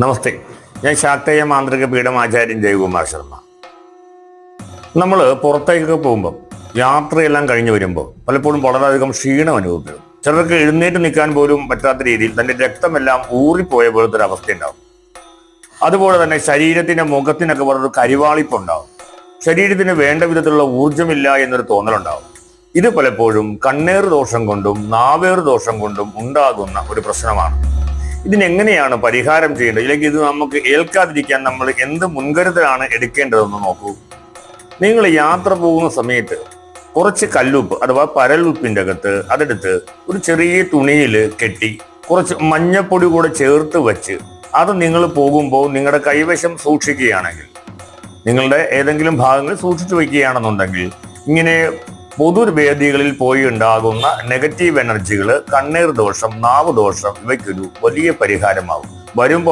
നമസ്തേ. ഞാൻ ശാക്തേയ മാന്ത്രിക പീഠം ആചാര്യൻ ജയകുമാർ ശർമ്മ. നമ്മൾ പുറത്തേക്കൊക്കെ പോകുമ്പോൾ യാത്രയെല്ലാം കഴിഞ്ഞ് വരുമ്പോൾ പലപ്പോഴും വളരെയധികം ക്ഷീണം അനുഭവപ്പെടും. ചിലർക്ക് എഴുന്നേറ്റ് നിൽക്കാൻ പോലും പറ്റാത്ത രീതിയിൽ തന്റെ രക്തമെല്ലാം ഊറിപ്പോയ പോലത്തെ ഒരു അവസ്ഥ ഉണ്ടാവും അതുപോലെ തന്നെ ശരീരത്തിന്റെ മുഖത്തിനൊക്കെ വളരെ കരിവാളിപ്പുണ്ടാവും. ശരീരത്തിന് വേണ്ട വിധത്തിലുള്ള ഊർജമില്ല എന്നൊരു തോന്നലുണ്ടാവും. ഇത് പലപ്പോഴും കണ്ണേറ് ദോഷം കൊണ്ടും നാവേറ് ദോഷം കൊണ്ടും ഉണ്ടാകുന്ന ഒരു പ്രശ്നമാണ്. ഇതിനെങ്ങനെയാണ് പരിഹാരം ചെയ്യേണ്ടത്? ഇല്ലെങ്കിൽ ഇത് നമുക്ക് ഏൽക്കാതിരിക്കാൻ നമ്മൾ എന്ത് മുൻകരുതലാണ് എടുക്കേണ്ടതെന്ന് നോക്കൂ. നിങ്ങൾ യാത്ര പോകുന്ന സമയത്ത് കുറച്ച് കല്ലുപ്പ് അഥവാ പരലുപ്പിന്റെ അകത്ത് അതെടുത്ത് ഒരു ചെറിയ തുണിയിൽ കെട്ടി കുറച്ച് മഞ്ഞപ്പൊടി കൂടെ ചേർത്ത് വെച്ച് അത് നിങ്ങൾ പോകുമ്പോൾ നിങ്ങളുടെ കൈവശം സൂക്ഷിക്കുകയാണെങ്കിൽ നിങ്ങളുടെ ഏതെങ്കിലും ഭാഗങ്ങൾ സൂക്ഷിച്ചു വയ്ക്കുകയാണെന്നുണ്ടെങ്കിൽ ഇങ്ങനെ പൊതുവേദികളിൽ പോയി ഉണ്ടാകുന്ന നെഗറ്റീവ് എനർജികൾ കണ്ണീർ ദോഷം നാവ് ദോഷം ഇവയ്ക്കൊരു വലിയ പരിഹാരമാവും. വരുമ്പോൾ